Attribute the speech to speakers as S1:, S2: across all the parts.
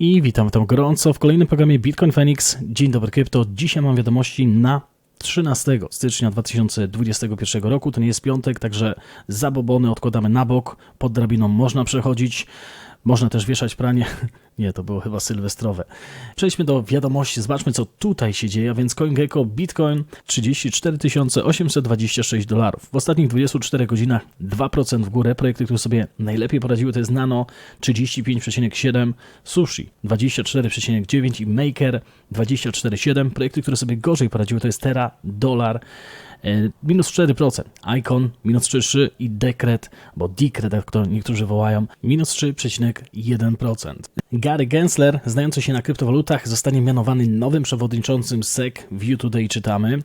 S1: I witam tam gorąco w kolejnym programie Bitcoin Phoenix. Dzień dobry krypto. Dzisiaj mam wiadomości na 13 stycznia 2021 roku. To nie jest piątek, także zabobony odkładamy na bok. Pod drabiną można przechodzić. Można też wieszać pranie. Nie, to było chyba sylwestrowe. Przejdźmy do wiadomości, zobaczmy co tutaj się dzieje. A więc CoinGecko Bitcoin 34 826 dolarów. W ostatnich 24 godzinach 2% w górę. Projekty, które sobie najlepiej poradziły to jest Nano 35,7, Sushi 24,9 i Maker 24,7. Projekty, które sobie gorzej poradziły to jest Terra, Dolar minus 4%, Icon minus 3,3 i Dekret, bo Dekret, jak to niektórzy wołają, minus 3,1%. Gary Gensler, znający się na kryptowalutach, zostanie mianowany nowym przewodniczącym SEC. View Today czytamy.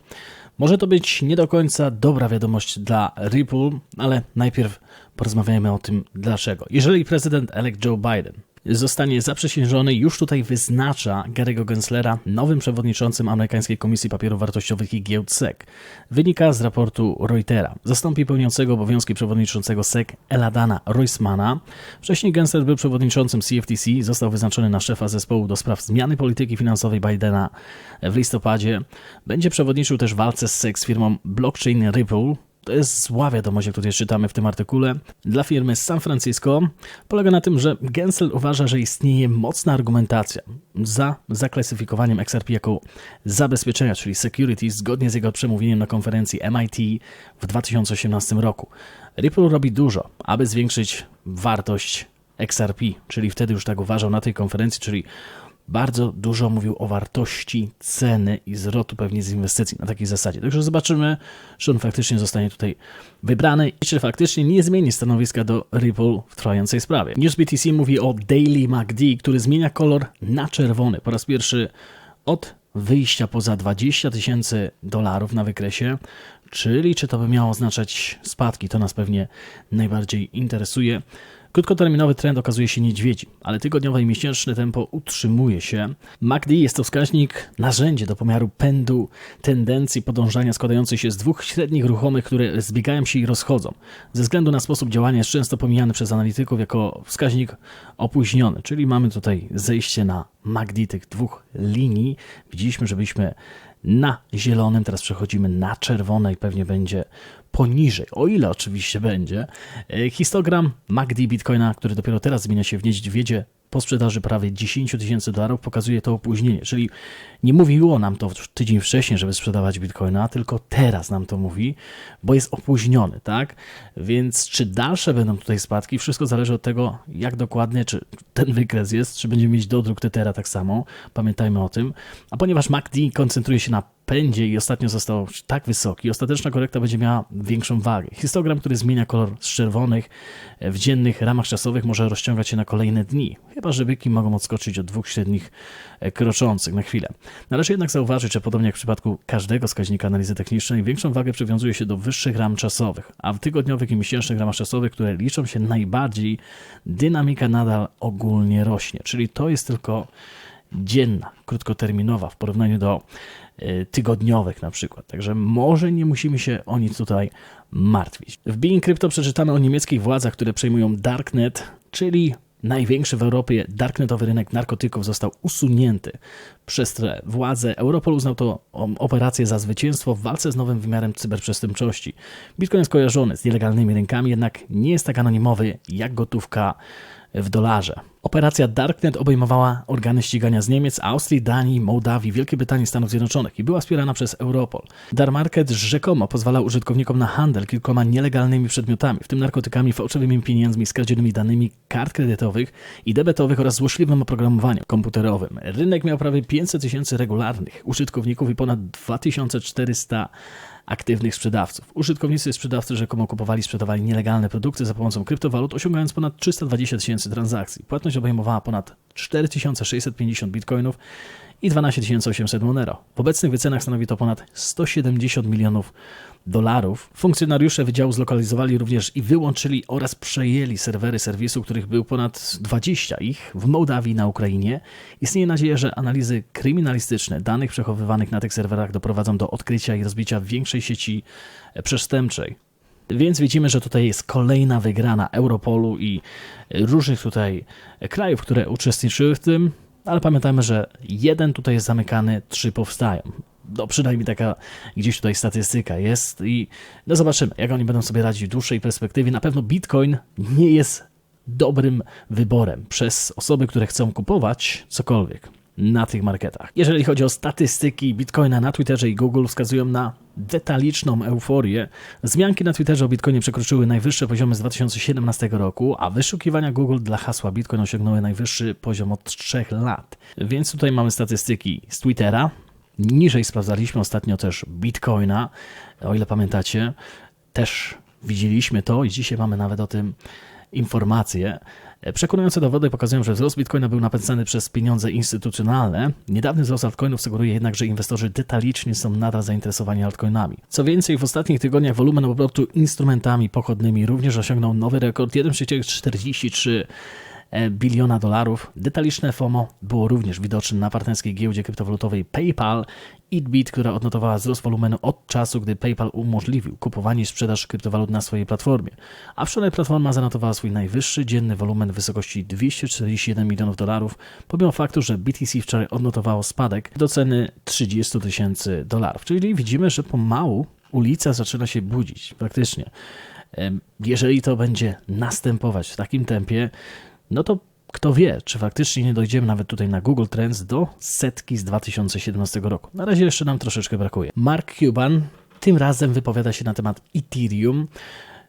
S1: Może to być nie do końca dobra wiadomość dla Ripple, ale najpierw porozmawiajmy o tym dlaczego. Jeżeli prezydent elect Joe Biden zostanie zaprzysiężony, już tutaj wyznacza Gary'ego Genslera nowym przewodniczącym amerykańskiej Komisji Papierów Wartościowych i Giełd SEC. Wynika z raportu Reutera. Zastąpi pełniącego obowiązki przewodniczącego SEC Eladana Roismana. Wcześniej Gensler był przewodniczącym CFTC, został wyznaczony na szefa zespołu do spraw zmiany polityki finansowej Bidena w listopadzie. Będzie przewodniczył też walce z SEC z firmą Blockchain Ripple, to jest zła wiadomość, jak tutaj czytamy w tym artykule, dla firmy z San Francisco. Polega na tym, że Gensel uważa, że istnieje mocna argumentacja za zaklasyfikowaniem XRP jako zabezpieczenia, czyli security, zgodnie z jego przemówieniem na konferencji MIT w 2018 roku. Ripple robi dużo, aby zwiększyć wartość XRP, czyli wtedy już tak uważał na tej konferencji, czyli bardzo dużo mówił o wartości ceny i zwrotu pewnie z inwestycji na takiej zasadzie. Także zobaczymy, czy on faktycznie zostanie tutaj wybrany i czy faktycznie nie zmieni stanowiska do Ripple w trwającej sprawie. News BTC mówi o Daily MACD, który zmienia kolor na czerwony po raz pierwszy od wyjścia poza 20 tysięcy dolarów na wykresie, czyli czy to by miało oznaczać spadki, to nas pewnie najbardziej interesuje. Krótkoterminowy trend okazuje się niedźwiedzi, ale tygodniowe i miesięczne tempo utrzymuje się. MACD jest to wskaźnik, narzędzie do pomiaru pędu tendencji podążania składającej się z dwóch średnich ruchomych, które zbiegają się i rozchodzą. Ze względu na sposób działania jest często pomijany przez analityków jako wskaźnik opóźniony, czyli mamy tutaj zejście na MACD tych dwóch linii. Widzieliśmy, że byliśmy na zielonym, teraz przechodzimy na czerwone i pewnie będzie poniżej, o ile oczywiście będzie. E, histogram MACD Bitcoina, który dopiero teraz zmienia się w niedźwiedzie po sprzedaży prawie 10 tysięcy dolarów pokazuje to opóźnienie, czyli nie mówiło nam to tydzień wcześniej, żeby sprzedawać bitcoina, tylko teraz nam to mówi, bo jest opóźniony, tak? Więc czy dalsze będą tutaj spadki, wszystko zależy od tego, jak dokładnie, czy ten wykres jest, czy będziemy mieć dodruk Tethera tak samo, pamiętajmy o tym. A ponieważ MACD koncentruje się na pędzie i ostatnio został tak wysoki, ostateczna korekta będzie miała większą wagę. Histogram, który zmienia kolor z czerwonych w dziennych ramach czasowych może rozciągać się na kolejne dni, chyba że byki mogą odskoczyć od dwóch średnich e, kroczących na chwilę. Należy jednak zauważyć, że podobnie jak w przypadku każdego wskaźnika analizy technicznej, większą wagę przywiązuje się do wyższych ram czasowych, a w tygodniowych i miesięcznych ramach czasowych, które liczą się najbardziej, dynamika nadal ogólnie rośnie, czyli to jest tylko dzienna, krótkoterminowa w porównaniu do e, tygodniowych na przykład. Także może nie musimy się o nic tutaj martwić. W Being Crypto przeczytamy o niemieckich władzach, które przejmują Darknet, czyli największy w Europie darknetowy rynek narkotyków został usunięty przez te władze. Europol uznał to operację za zwycięstwo w walce z nowym wymiarem cyberprzestępczości. Bitcoin jest kojarzony z nielegalnymi rynkami, jednak nie jest tak anonimowy jak gotówka w dolarze. Operacja Darknet obejmowała organy ścigania z Niemiec, Austrii, Danii, Mołdawii, Wielkiej Brytanii Stanów Zjednoczonych i była wspierana przez Europol. Darmarket rzekomo pozwalał użytkownikom na handel kilkoma nielegalnymi przedmiotami, w tym narkotykami, fałszywymi pieniędzmi, skradzionymi danymi kart kredytowych i debetowych oraz złośliwym oprogramowaniem komputerowym. Rynek miał prawie 500 tysięcy regularnych użytkowników i ponad 2400 aktywnych sprzedawców. Użytkownicy sprzedawcy rzekomo kupowali i sprzedawali nielegalne produkty za pomocą kryptowalut, osiągając ponad 320 tysięcy transakcji. Płatność obejmowała ponad 4650 bitcoinów i 12 800 Monero. W obecnych wycenach stanowi to ponad 170 milionów dolarów. Funkcjonariusze wydziału zlokalizowali również i wyłączyli oraz przejęli serwery serwisu, których był ponad 20 ich w Mołdawii na Ukrainie. Istnieje nadzieja, że analizy kryminalistyczne danych przechowywanych na tych serwerach doprowadzą do odkrycia i rozbicia większej sieci przestępczej. Więc widzimy, że tutaj jest kolejna wygrana Europolu i różnych tutaj krajów, które uczestniczyły w tym. Ale pamiętajmy, że jeden tutaj jest zamykany, trzy powstają. No przynajmniej taka gdzieś tutaj statystyka jest i no zobaczymy, jak oni będą sobie radzić w dłuższej perspektywie. Na pewno Bitcoin nie jest dobrym wyborem przez osoby, które chcą kupować cokolwiek na tych marketach. Jeżeli chodzi o statystyki Bitcoina na Twitterze i Google wskazują na detaliczną euforię. Zmianki na Twitterze o Bitcoinie przekroczyły najwyższe poziomy z 2017 roku, a wyszukiwania Google dla hasła Bitcoin osiągnęły najwyższy poziom od 3 lat. Więc tutaj mamy statystyki z Twittera. Niżej sprawdzaliśmy ostatnio też Bitcoina, o ile pamiętacie. Też widzieliśmy to i dzisiaj mamy nawet o tym informacje. Przekonujące dowody pokazują, że wzrost bitcoina był napędzany przez pieniądze instytucjonalne. Niedawny wzrost altcoinów sugeruje jednak, że inwestorzy detalicznie są nadal zainteresowani altcoinami. Co więcej, w ostatnich tygodniach wolumen obrotu instrumentami pochodnymi również osiągnął nowy rekord 1,43 E, biliona dolarów. Detaliczne FOMO było również widoczne na partnerskiej giełdzie kryptowalutowej PayPal Itbit, która odnotowała wzrost wolumenu od czasu, gdy PayPal umożliwił kupowanie i sprzedaż kryptowalut na swojej platformie. A wczoraj platforma zanotowała swój najwyższy dzienny wolumen w wysokości 241 milionów dolarów, pomimo faktu, że BTC wczoraj odnotowało spadek do ceny 30 tysięcy dolarów. Czyli widzimy, że pomału ulica zaczyna się budzić praktycznie. Jeżeli to będzie następować w takim tempie, no to kto wie, czy faktycznie nie dojdziemy nawet tutaj na Google Trends do setki z 2017 roku. Na razie jeszcze nam troszeczkę brakuje. Mark Cuban tym razem wypowiada się na temat Ethereum.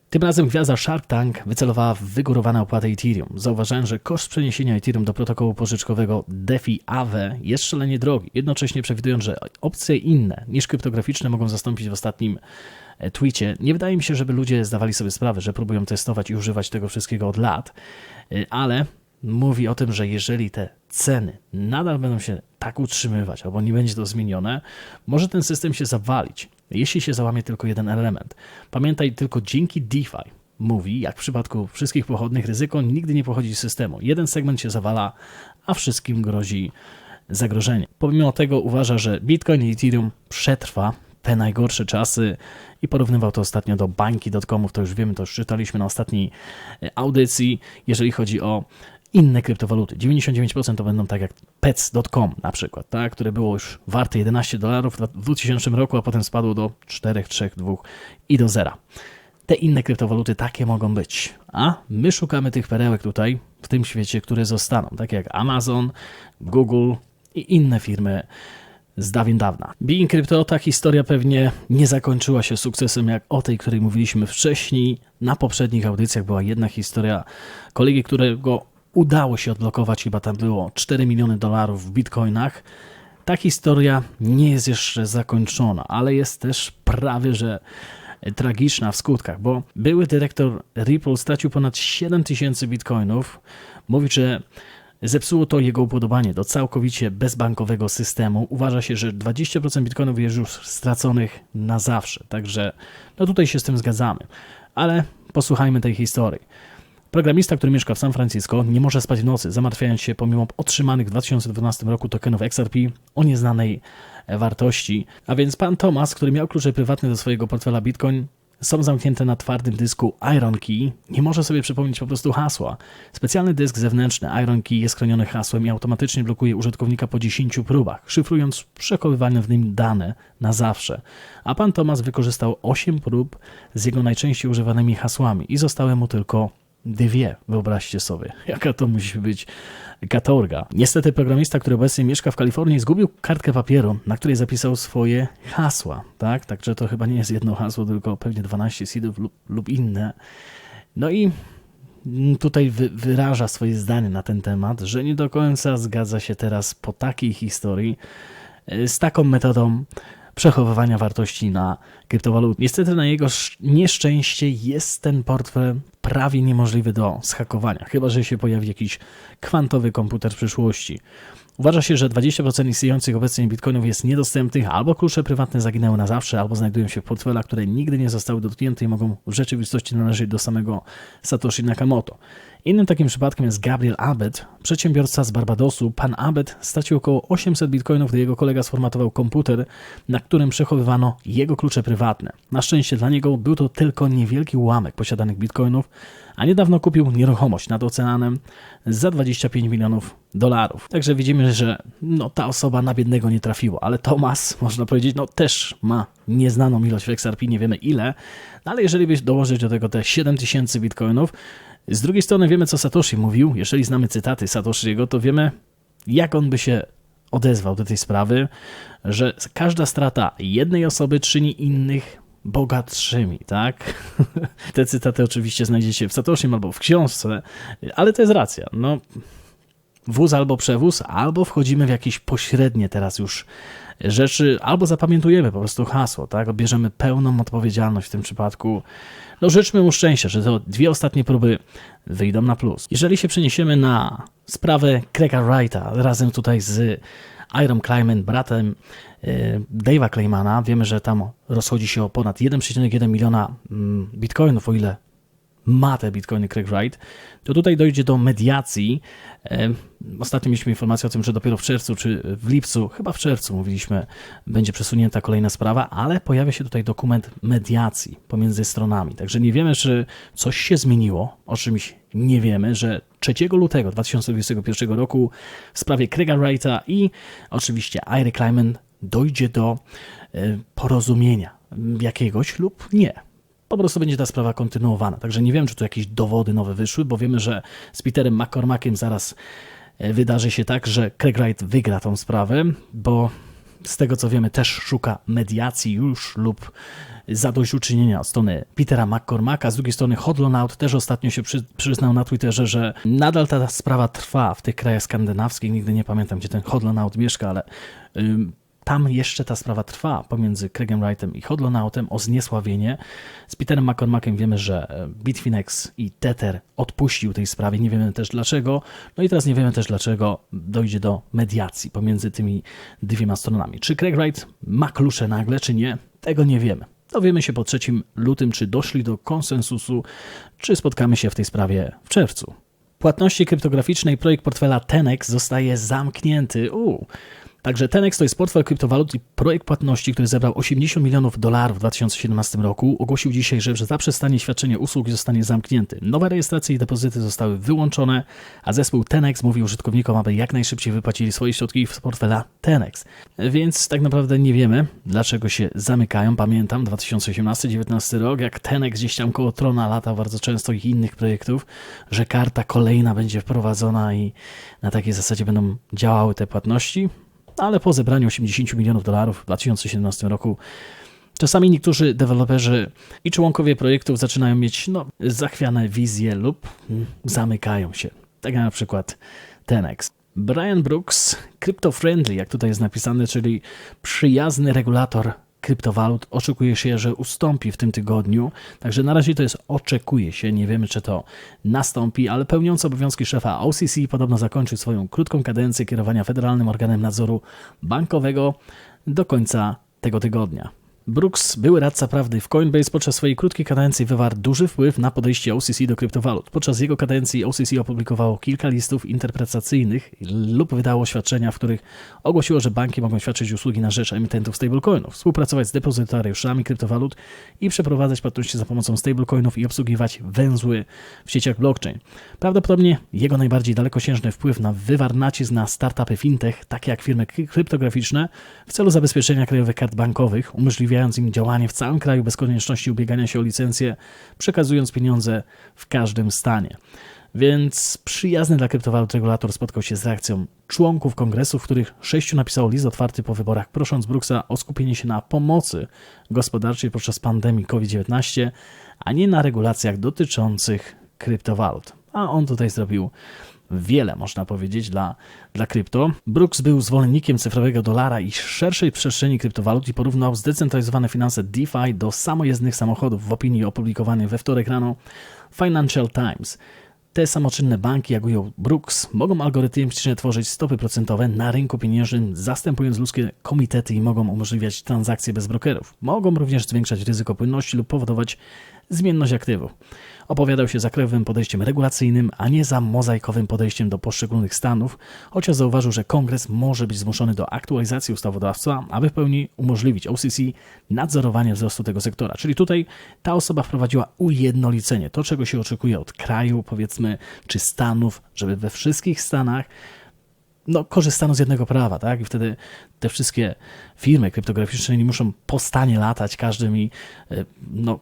S1: Tym razem gwiazda Shark Tank wycelowała w wygórowane opłaty Ethereum, zauważając, że koszt przeniesienia Ethereum do protokołu pożyczkowego DeFi Aave jest szalenie drogi, jednocześnie przewidując, że opcje inne niż kryptograficzne mogą zastąpić w ostatnim e, tweetie. Nie wydaje mi się, żeby ludzie zdawali sobie sprawę, że próbują testować i używać tego wszystkiego od lat. Y, ale mówi o tym, że jeżeli te ceny nadal będą się tak utrzymywać, albo nie będzie to zmienione, może ten system się zawalić, jeśli się załamie tylko jeden element. Pamiętaj, tylko dzięki DeFi mówi, jak w przypadku wszystkich pochodnych, ryzyko nigdy nie pochodzi z systemu. Jeden segment się zawala, a wszystkim grozi zagrożenie. Pomimo tego uważa, że Bitcoin i Ethereum przetrwa te najgorsze czasy i porównywał to ostatnio do bańki.comów, to już wiemy, to już czytaliśmy na ostatniej e, audycji, jeżeli chodzi o inne kryptowaluty. 99% to będą tak jak pets.com na przykład, tak, które było już warte 11 dolarów w 2000 roku, a potem spadło do 4, 3, 2 i do zera. Te inne kryptowaluty takie mogą być. A my szukamy tych perełek tutaj, w tym świecie, które zostaną, takie jak Amazon, Google i inne firmy z dawien dawna. Being Crypto ta historia pewnie nie zakończyła się sukcesem jak o tej, której mówiliśmy wcześniej. Na poprzednich audycjach była jedna historia kolegi, którego udało się odblokować, chyba tam było 4 miliony dolarów w bitcoinach. Ta historia nie jest jeszcze zakończona, ale jest też prawie, że tragiczna w skutkach, bo były dyrektor Ripple stracił ponad 7 tysięcy bitcoinów. Mówi, że Zepsuło to jego upodobanie do całkowicie bezbankowego systemu. Uważa się, że 20% bitcoinów jest już straconych na zawsze, także no tutaj się z tym zgadzamy. Ale posłuchajmy tej historii. Programista, który mieszka w San Francisco, nie może spać w nocy, zamartwiając się pomimo otrzymanych w 2012 roku tokenów XRP o nieznanej wartości. A więc pan Thomas, który miał klucze prywatne do swojego portfela Bitcoin, są zamknięte na twardym dysku Iron Key, nie może sobie przypomnieć po prostu hasła. Specjalny dysk zewnętrzny Iron Key jest chroniony hasłem i automatycznie blokuje użytkownika po 10 próbach, szyfrując przechowywane w nim dane na zawsze. A pan Thomas wykorzystał 8 prób z jego najczęściej używanymi hasłami i zostały mu tylko dwie, wyobraźcie sobie, jaka to musi być katorga. Niestety programista, który obecnie mieszka w Kalifornii, zgubił kartkę papieru, na której zapisał swoje hasła, tak? Także to chyba nie jest jedno hasło, tylko pewnie 12 seedów lub, lub inne. No i tutaj wy, wyraża swoje zdanie na ten temat, że nie do końca zgadza się teraz po takiej historii e, z taką metodą przechowywania wartości na kryptowalut. Niestety na jego nieszczęście jest ten portfel prawie niemożliwy do schakowania, chyba że się pojawi jakiś kwantowy komputer przyszłości. Uważa się, że 20% istniejących obecnie bitcoinów jest niedostępnych, albo klucze prywatne zaginęły na zawsze, albo znajdują się w portfelach, które nigdy nie zostały dotknięte i mogą w rzeczywistości należeć do samego Satoshi Nakamoto. Innym takim przypadkiem jest Gabriel Abbott, przedsiębiorca z Barbadosu. Pan Abbott stracił około 800 bitcoinów, gdy jego kolega sformatował komputer, na którym przechowywano jego klucze prywatne. Na szczęście dla niego był to tylko niewielki ułamek posiadanych bitcoinów, a niedawno kupił nieruchomość nad oceanem za 25 milionów dolarów. Także widzimy, że no, ta osoba na biednego nie trafiła, ale Thomas, można powiedzieć, no też ma nieznaną ilość w XRP, nie wiemy ile, no, ale jeżeli byś dołożyć do tego te 7000 bitcoinów, z drugiej strony wiemy, co Satoshi mówił. Jeżeli znamy cytaty Satoshiego, to wiemy, jak on by się odezwał do tej sprawy, że każda strata jednej osoby czyni innych bogatszymi, tak? Te cytaty oczywiście znajdziecie w Satoshim albo w książce, ale to jest racja. No, wóz albo przewóz, albo wchodzimy w jakieś pośrednie teraz już rzeczy, albo zapamiętujemy po prostu hasło, tak? Bierzemy pełną odpowiedzialność w tym przypadku. No życzmy mu szczęścia, że te dwie ostatnie próby wyjdą na plus. Jeżeli się przeniesiemy na sprawę Craiga Wrighta, razem tutaj z Iron Clayman, bratem e, Dave'a Claymana, wiemy, że tam rozchodzi się o ponad 1,1 miliona mm, bitcoinów, o ile ma te bitcoiny Craig Wright, to tutaj dojdzie do mediacji. Ostatnio mieliśmy informację o tym, że dopiero w czerwcu czy w lipcu, chyba w czerwcu mówiliśmy, będzie przesunięta kolejna sprawa, ale pojawia się tutaj dokument mediacji pomiędzy stronami. Także nie wiemy, czy coś się zmieniło, o czymś nie wiemy, że 3 lutego 2021 roku w sprawie Craiga Wrighta i oczywiście Iry Kleiman dojdzie do e, porozumienia jakiegoś lub nie po prostu będzie ta sprawa kontynuowana. Także nie wiem, czy tu jakieś dowody nowe wyszły, bo wiemy, że z Peterem McCormackiem zaraz e, wydarzy się tak, że Craig Wright wygra tą sprawę, bo z tego co wiemy też szuka mediacji już lub zadośćuczynienia od strony Petera McCormacka. Z drugiej strony Hodlonaut też ostatnio się przy, przyznał na Twitterze, że nadal ta sprawa trwa w tych krajach skandynawskich. Nigdy nie pamiętam, gdzie ten Hodlonaut mieszka, ale tam jeszcze ta sprawa trwa pomiędzy Craigem Wrightem i Hodlonautem o zniesławienie. Z Peterem McCormackiem wiemy, że e, Bitfinex i Tether odpuścił tej sprawie, nie wiemy też dlaczego. No i teraz nie wiemy też dlaczego dojdzie do mediacji pomiędzy tymi dwiema stronami. Czy Craig Wright ma klucze nagle, czy nie? Tego nie wiemy. Dowiemy się po 3 lutym, czy doszli do konsensusu, czy spotkamy się w tej sprawie w czerwcu. Płatności kryptograficznej projekt portfela Tenex zostaje zamknięty. Uu, Także Tenex to jest portfel kryptowalut i projekt płatności, który zebrał 80 milionów dolarów w 2017 roku. Ogłosił dzisiaj, że zaprzestanie świadczenia usług zostanie zamknięty. Nowe rejestracje i depozyty zostały wyłączone, a zespół Tenex mówi użytkownikom, aby jak najszybciej wypłacili swoje środki z portfela Tenex. Więc tak naprawdę nie wiemy, dlaczego się zamykają. Pamiętam 2018-2019 rok, jak Tenex gdzieś tam koło Trona lata bardzo często ich innych projektów, że karta kolejna będzie wprowadzona i na takiej zasadzie będą działały te płatności ale po zebraniu 80 milionów dolarów w 2017 roku Czasami niektórzy deweloperzy i członkowie projektów zaczynają mieć no, zachwiane wizje lub zamykają się. Tak jak na przykład Tenex. Brian Brooks, crypto-friendly, jak tutaj jest napisane, czyli przyjazny regulator kryptowalut. Oczekuje się, że ustąpi w tym tygodniu. Także na razie to jest oczekuje się. Nie wiemy, czy to nastąpi, ale pełniący obowiązki szefa OCC podobno zakończy swoją krótką kadencję kierowania Federalnym Organem Nadzoru Bankowego do końca tego tygodnia. Brooks, były radca prawdy w Coinbase, podczas swojej krótkiej kadencji wywarł duży wpływ na podejście OCC do kryptowalut. Podczas jego kadencji OCC opublikowało kilka listów interpretacyjnych lub wydało oświadczenia, w których ogłosiło, że banki mogą świadczyć usługi na rzecz emitentów stablecoinów, współpracować z depozytariuszami kryptowalut i przeprowadzać płatności za pomocą stablecoinów i obsługiwać węzły w sieciach blockchain. Prawdopodobnie jego najbardziej dalekosiężny wpływ na wywarł nacisk na startupy fintech, takie jak firmy kryptograficzne, w celu zabezpieczenia krajowych kart bankowych, umożliwia umożliwiając im działanie w całym kraju bez konieczności ubiegania się o licencję, przekazując pieniądze w każdym stanie. Więc przyjazny dla kryptowalut regulator spotkał się z reakcją członków kongresu, w których sześciu napisało list otwarty po wyborach, prosząc Brooksa o skupienie się na pomocy gospodarczej podczas pandemii COVID-19, a nie na regulacjach dotyczących kryptowalut. A on tutaj zrobił wiele, można powiedzieć, dla, dla krypto. Brooks był zwolennikiem cyfrowego dolara i szerszej przestrzeni kryptowalut i porównał zdecentralizowane finanse DeFi do samojezdnych samochodów w opinii opublikowanej we wtorek rano Financial Times. Te samoczynne banki, jak ujął Brooks, mogą algorytmicznie tworzyć stopy procentowe na rynku pieniężnym, zastępując ludzkie komitety i mogą umożliwiać transakcje bez brokerów. Mogą również zwiększać ryzyko płynności lub powodować zmienność aktywów. Opowiadał się za krajowym podejściem regulacyjnym, a nie za mozaikowym podejściem do poszczególnych stanów, chociaż zauważył, że kongres może być zmuszony do aktualizacji ustawodawstwa, aby w pełni umożliwić OCC nadzorowanie wzrostu tego sektora. Czyli tutaj ta osoba wprowadziła ujednolicenie, to czego się oczekuje od kraju, powiedzmy, czy stanów, żeby we wszystkich stanach no, korzystano z jednego prawa, tak? I wtedy te wszystkie firmy kryptograficzne nie muszą po stanie latać każdym i e, no,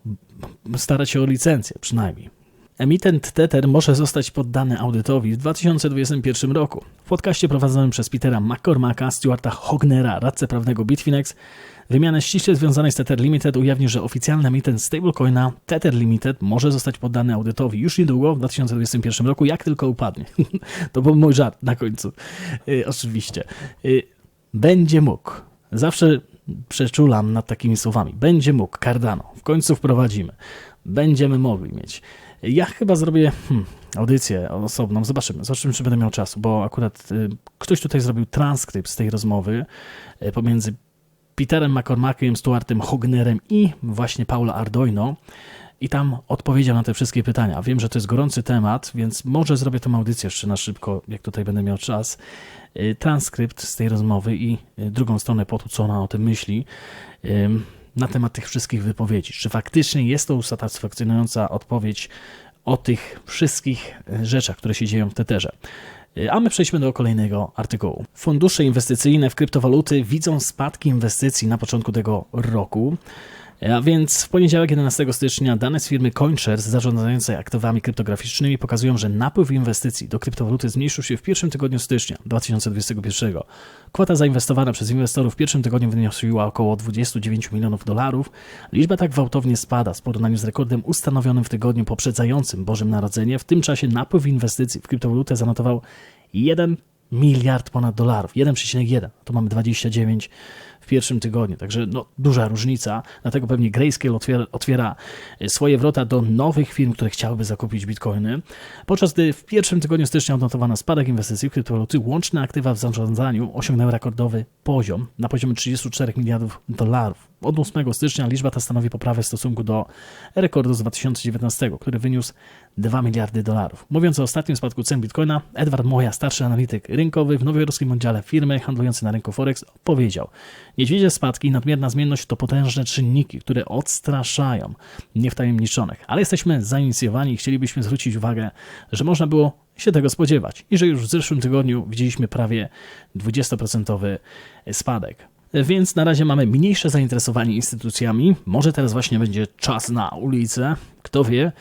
S1: starać się o licencję przynajmniej. Emitent Tether może zostać poddany audytowi w 2021 roku. W podcaście prowadzonym przez Petera McCormacka, Stuarta Hognera, radcę prawnego Bitfinex, wymianę ściśle związanej z Tether Limited ujawnił, że oficjalny emitent stablecoina Tether Limited może zostać poddany audytowi już niedługo, w 2021 roku, jak tylko upadnie. to był mój żart na końcu. Yy, oczywiście. Yy, będzie mógł. Zawsze przeczulam nad takimi słowami. Będzie mógł, Cardano. W końcu wprowadzimy. Będziemy mogli mieć. Ja chyba zrobię hmm, audycję osobną. Zobaczymy, zobaczymy, czy będę miał czasu, bo akurat y, ktoś tutaj zrobił transkrypt z tej rozmowy y, pomiędzy Peterem McCormackiem, Stuartem Hognerem i właśnie Paulo Ardoino. I tam odpowiedział na te wszystkie pytania. Wiem, że to jest gorący temat, więc może zrobię tę audycję jeszcze na szybko, jak tutaj będę miał czas. Y, transkrypt z tej rozmowy i y, drugą stronę po to, co ona o tym myśli na temat tych wszystkich wypowiedzi. Czy faktycznie jest to usatysfakcjonująca odpowiedź o tych wszystkich e, rzeczach, które się dzieją w Tetherze? E, a my przejdźmy do kolejnego artykułu. Fundusze inwestycyjne w kryptowaluty widzą spadki inwestycji na początku tego roku. A więc w poniedziałek 11 stycznia dane z firmy CoinShares zarządzającej aktywami kryptograficznymi pokazują, że napływ inwestycji do kryptowaluty zmniejszył się w pierwszym tygodniu stycznia 2021. Kwota zainwestowana przez inwestorów w pierwszym tygodniu wynosiła około 29 milionów dolarów. Liczba tak gwałtownie spada w porównaniu z rekordem ustanowionym w tygodniu poprzedzającym Bożym Narodzenie. W tym czasie napływ inwestycji w kryptowalutę zanotował 1 miliard ponad dolarów, 1,1, to mamy 29 w pierwszym tygodniu. Także no, duża różnica. Dlatego pewnie Grayscale otwiera, otwiera swoje wrota do nowych firm, które chciałyby zakupić bitcoiny. Podczas gdy w pierwszym tygodniu stycznia odnotowano spadek inwestycji w kryptowaluty, łączne aktywa w zarządzaniu osiągnęły rekordowy poziom na poziomie 34 miliardów dolarów. Od 8 stycznia liczba ta stanowi poprawę w stosunku do rekordu z 2019, który wyniósł 2 miliardy dolarów. Mówiąc o ostatnim spadku cen bitcoina, Edward Moja, starszy analityk rynkowy w nowojorskiej oddziale firmy handlującej na rynku Forex, powiedział: Niedźwiedzie spadki i nadmierna zmienność to potężne czynniki, które odstraszają niewtajemniczonych, ale jesteśmy zainicjowani i chcielibyśmy zwrócić uwagę, że można było się tego spodziewać i że już w zeszłym tygodniu widzieliśmy prawie 20% spadek. Więc na razie mamy mniejsze zainteresowanie instytucjami. Może teraz właśnie będzie czas na ulicę, kto wie,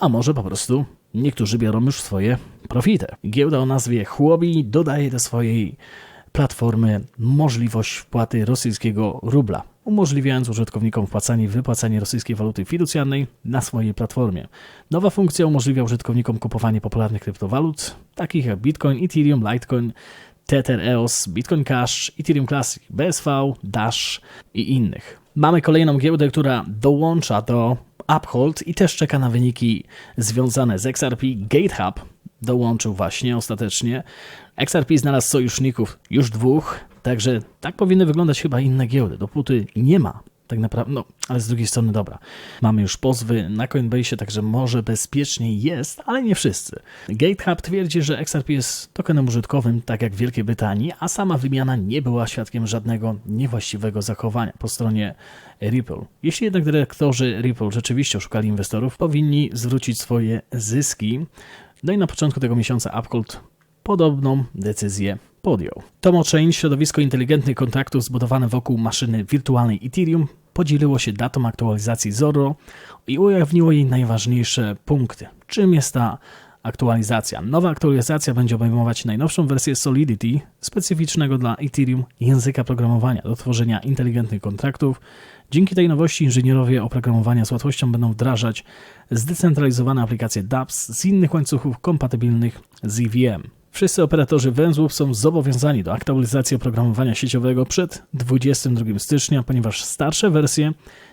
S1: a może po prostu niektórzy biorą już swoje profity. Giełda o nazwie Huobi dodaje do swojej platformy możliwość wpłaty rosyjskiego rubla, umożliwiając użytkownikom wpłacanie i wypłacanie rosyjskiej waluty fiducjalnej na swojej platformie. Nowa funkcja umożliwia użytkownikom kupowanie popularnych kryptowalut, takich jak Bitcoin, Ethereum, Litecoin, Tether EOS, Bitcoin Cash, Ethereum Classic, BSV, Dash i innych. Mamy kolejną giełdę, która dołącza do Uphold i też czeka na wyniki związane z XRP. GateHub dołączył właśnie ostatecznie. XRP znalazł sojuszników już dwóch, także tak powinny wyglądać chyba inne giełdy. Dopóty nie ma tak naprawdę, no, ale z drugiej strony dobra. Mamy już pozwy na Coinbase, także może bezpieczniej jest, ale nie wszyscy. GateHub twierdzi, że XRP jest tokenem użytkowym, tak jak w Wielkiej Brytanii, a sama wymiana nie była świadkiem żadnego niewłaściwego zachowania po stronie Ripple. Jeśli jednak dyrektorzy Ripple rzeczywiście oszukali inwestorów, powinni zwrócić swoje zyski. No i na początku tego miesiąca Uphold podobną decyzję podjął. Tomo Chain, środowisko inteligentnych kontraktów zbudowane wokół maszyny wirtualnej Ethereum, podzieliło się datą aktualizacji Zorro i ujawniło jej najważniejsze punkty. Czym jest ta aktualizacja? Nowa aktualizacja będzie obejmować najnowszą wersję Solidity, specyficznego dla Ethereum języka programowania do tworzenia inteligentnych kontraktów. Dzięki tej nowości inżynierowie oprogramowania z łatwością będą wdrażać zdecentralizowane aplikacje dApps z innych łańcuchów kompatybilnych z EVM. Wszyscy operatorzy węzłów są zobowiązani do aktualizacji oprogramowania sieciowego przed 22 stycznia, ponieważ starsze wersje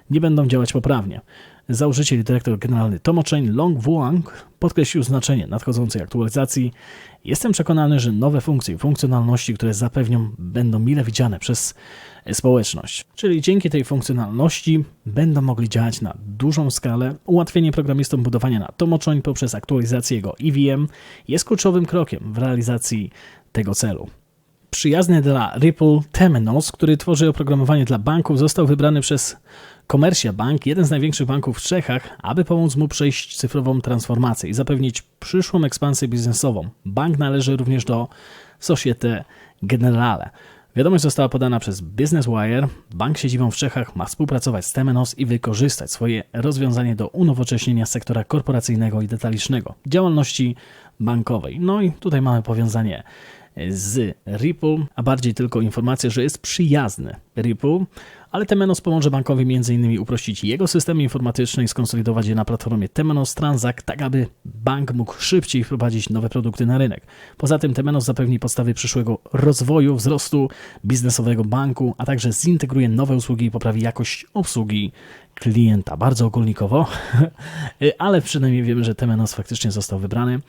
S1: nie będą działać poprawnie. Założyciel i dyrektor generalny Tomochain Long Wuang podkreślił znaczenie nadchodzącej aktualizacji. Jestem przekonany, że nowe funkcje i funkcjonalności, które zapewnią, będą mile widziane przez społeczność. Czyli dzięki tej funkcjonalności będą mogli działać na dużą skalę. Ułatwienie programistom budowania na Tomochain poprzez aktualizację jego EVM jest kluczowym krokiem w realizacji tego celu. Przyjazny dla Ripple Temenos, który tworzy oprogramowanie dla banków, został wybrany przez Commercia Bank, jeden z największych banków w Czechach, aby pomóc mu przejść cyfrową transformację i zapewnić przyszłą ekspansję biznesową. Bank należy również do Societe Generale. Wiadomość została podana przez Business Wire. Bank siedzibą w Czechach ma współpracować z Temenos i wykorzystać swoje rozwiązanie do unowocześnienia sektora korporacyjnego i detalicznego działalności bankowej. No i tutaj mamy powiązanie z Ripple, a bardziej tylko informację, że jest przyjazny Ripple, ale Temenos pomoże bankowi m.in. uprościć jego systemy informatyczne i skonsolidować je na platformie Temenos Transact, tak aby bank mógł szybciej wprowadzić nowe produkty na rynek. Poza tym Temenos zapewni podstawy przyszłego rozwoju, wzrostu biznesowego banku, a także zintegruje nowe usługi i poprawi jakość obsługi klienta. Bardzo ogólnikowo, ale przynajmniej wiemy, że Temenos faktycznie został wybrany.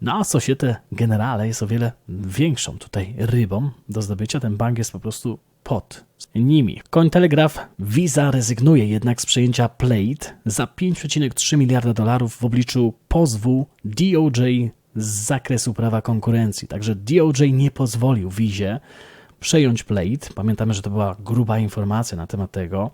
S1: No a Societe Generale jest o wiele większą tutaj rybą do zdobycia. Ten bank jest po prostu pod nimi. Cointelegraph Visa rezygnuje jednak z przejęcia Plate za 5,3 miliarda dolarów w obliczu pozwu DOJ z zakresu prawa konkurencji. Także DOJ nie pozwolił Vizie przejąć Plate. Pamiętamy, że to była gruba informacja na temat tego.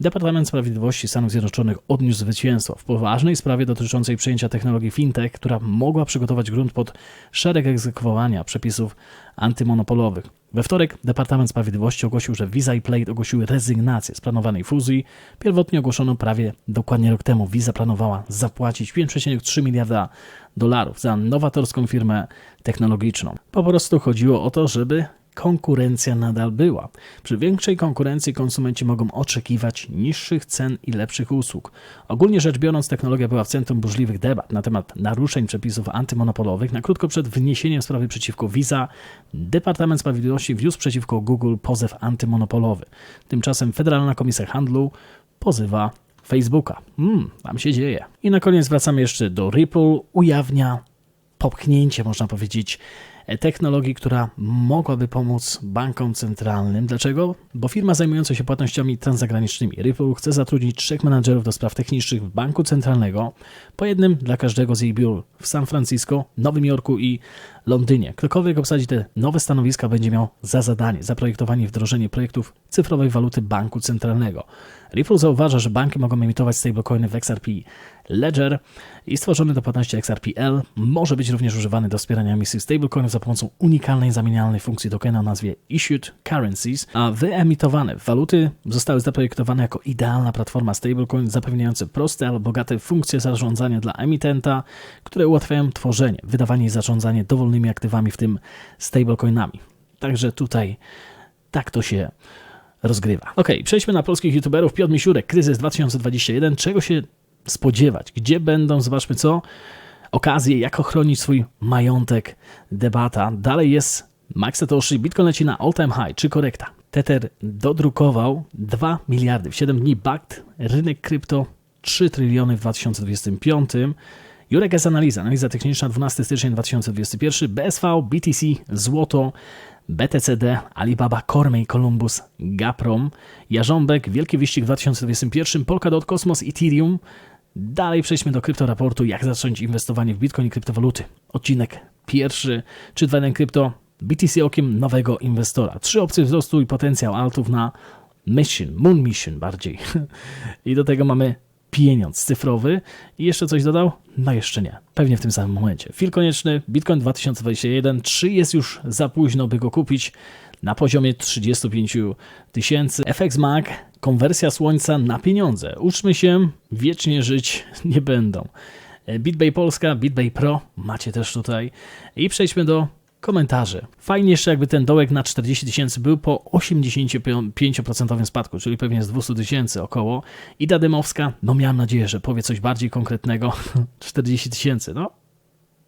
S1: Departament Sprawiedliwości Stanów Zjednoczonych odniósł zwycięstwo w poważnej sprawie dotyczącej przejęcia technologii fintech, która mogła przygotować grunt pod szereg egzekwowania przepisów antymonopolowych. We wtorek Departament Sprawiedliwości ogłosił, że Visa i Plate ogłosiły rezygnację z planowanej fuzji. Pierwotnie ogłoszono prawie dokładnie rok temu. Visa planowała zapłacić 5,3 miliarda dolarów za nowatorską firmę technologiczną. Po prostu chodziło o to, żeby konkurencja nadal była. Przy większej konkurencji konsumenci mogą oczekiwać niższych cen i lepszych usług. Ogólnie rzecz biorąc, technologia była w centrum burzliwych debat na temat naruszeń przepisów antymonopolowych. Na krótko przed wniesieniem sprawy przeciwko Visa, Departament Sprawiedliwości wniósł przeciwko Google pozew antymonopolowy. Tymczasem Federalna Komisja Handlu pozywa Facebooka. Hmm, tam się dzieje. I na koniec wracamy jeszcze do Ripple. Ujawnia popchnięcie, można powiedzieć, technologii, która mogłaby pomóc bankom centralnym. Dlaczego? Bo firma zajmująca się płatnościami transzagranicznymi Ripple chce zatrudnić trzech menadżerów do spraw technicznych w banku centralnego, po jednym dla każdego z jej biur w San Francisco, Nowym Jorku i Londynie. Ktokolwiek obsadzi te nowe stanowiska będzie miał za zadanie zaprojektowanie i wdrożenie projektów cyfrowej waluty banku centralnego. Ripple zauważa, że banki mogą emitować stablecoiny w XRP Ledger i stworzony do płatności XRPL może być również używany do wspierania emisji stablecoinów za pomocą unikalnej zamienialnej funkcji tokena o nazwie Issued Currencies, a wyemitowane waluty zostały zaprojektowane jako idealna platforma stablecoin zapewniające proste, ale bogate funkcje zarządzania dla emitenta, które ułatwiają tworzenie, wydawanie i zarządzanie dowolnymi aktywami, w tym stablecoinami. Także tutaj tak to się rozgrywa. Ok, przejdźmy na polskich youtuberów. Piotr Misiurek, kryzys 2021. Czego się spodziewać? Gdzie będą, zobaczmy co, okazje, jak ochronić swój majątek, debata. Dalej jest Max Satoshi, Bitcoin leci na all time high, czy korekta? Tether dodrukował 2 miliardy w 7 dni, BACT, rynek krypto 3 tryliony w 2025. Jurek S. Analiza, analiza techniczna 12 stycznia 2021, BSV, BTC, Złoto, BTCD, Alibaba, Cormay, Columbus, Gaprom, Jarząbek, Wielki Wyścig w 2021, Polkadot, Kosmos, Ethereum. Dalej przejdźmy do kryptoraportu, jak zacząć inwestowanie w Bitcoin i kryptowaluty. Odcinek pierwszy, czy 2 krypto, BTC okiem nowego inwestora. Trzy opcje wzrostu i potencjał altów na Mission, Moon Mission bardziej. I do tego mamy pieniądz cyfrowy. I jeszcze coś dodał? No jeszcze nie. Pewnie w tym samym momencie. Fil konieczny, Bitcoin 2021, czy jest już za późno, by go kupić? Na poziomie 35 tysięcy. FX Mag, konwersja słońca na pieniądze. Uczmy się, wiecznie żyć nie będą. BitBay Polska, BitBay Pro macie też tutaj. I przejdźmy do komentarzy. Fajnie jeszcze jakby ten dołek na 40 tysięcy był po 85% spadku, czyli pewnie z 200 tysięcy około. Ida Dymowska, no miałem nadzieję, że powie coś bardziej konkretnego. 40 tysięcy, no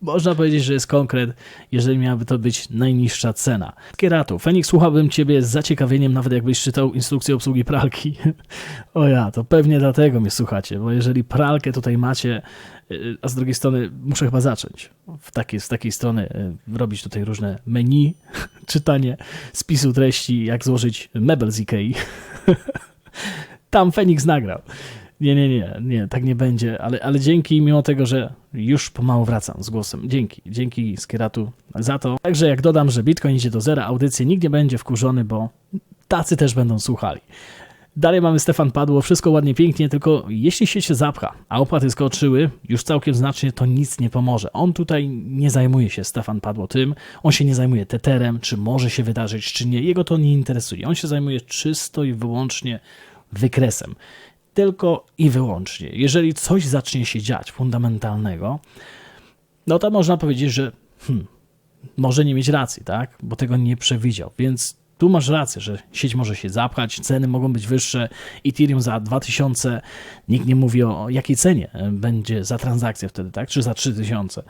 S1: można powiedzieć, że jest konkret, jeżeli miałaby to być najniższa cena. Kieratu, Fenix, słuchałbym Ciebie z zaciekawieniem, nawet jakbyś czytał instrukcję obsługi pralki. o ja, to pewnie dlatego mnie słuchacie, bo jeżeli pralkę tutaj macie, y, a z drugiej strony muszę chyba zacząć w takiej, z takiej strony y, robić tutaj różne menu, czytanie spisu treści, jak złożyć mebel z Ikei. Tam Fenix nagrał. Nie, nie, nie, nie, tak nie będzie, ale, ale dzięki, mimo tego, że już pomału wracam z głosem. Dzięki, dzięki Skieratu za to. Także jak dodam, że Bitcoin idzie do zera, audycję nikt nie będzie wkurzony, bo tacy też będą słuchali. Dalej mamy Stefan Padło, wszystko ładnie, pięknie, tylko jeśli się się zapcha, a opłaty skoczyły już całkiem znacznie, to nic nie pomoże. On tutaj nie zajmuje się, Stefan Padło, tym, on się nie zajmuje teterem, czy może się wydarzyć, czy nie, jego to nie interesuje. On się zajmuje czysto i wyłącznie wykresem. Tylko i wyłącznie. Jeżeli coś zacznie się dziać fundamentalnego, no to można powiedzieć, że hmm, może nie mieć racji, tak? Bo tego nie przewidział. Więc tu masz rację, że sieć może się zapchać, ceny mogą być wyższe. Ethereum za 2000, nikt nie mówi o jakiej cenie będzie za transakcję wtedy, tak? Czy za 3000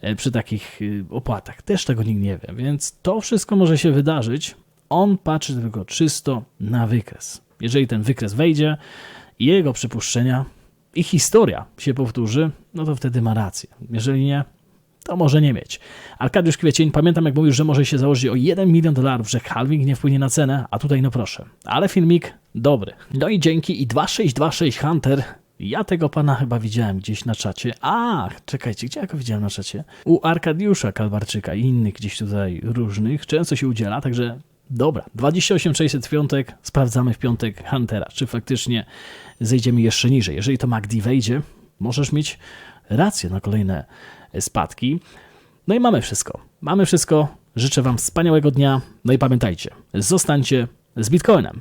S1: e, przy takich y, opłatach. Też tego nikt nie wie. Więc to wszystko może się wydarzyć. On patrzy tylko czysto na wykres. Jeżeli ten wykres wejdzie, jego przypuszczenia i historia się powtórzy, no to wtedy ma rację. Jeżeli nie, to może nie mieć. Arkadiusz Kwiecień, pamiętam jak mówił, że może się założyć o 1 milion dolarów, że halving nie wpłynie na cenę, a tutaj no proszę. Ale filmik dobry. No i dzięki i 2626 Hunter ja tego pana chyba widziałem gdzieś na czacie. Ach, czekajcie, gdzie ja go widziałem na czacie? U Arkadiusza Kalbarczyka i innych gdzieś tutaj różnych. Często się udziela, także dobra. 28600 w piątek, sprawdzamy w piątek Huntera, czy faktycznie zejdziemy jeszcze niżej. Jeżeli to MACD wejdzie, możesz mieć rację na kolejne spadki. No i mamy wszystko. Mamy wszystko. Życzę Wam wspaniałego dnia. No i pamiętajcie, zostańcie z Bitcoinem.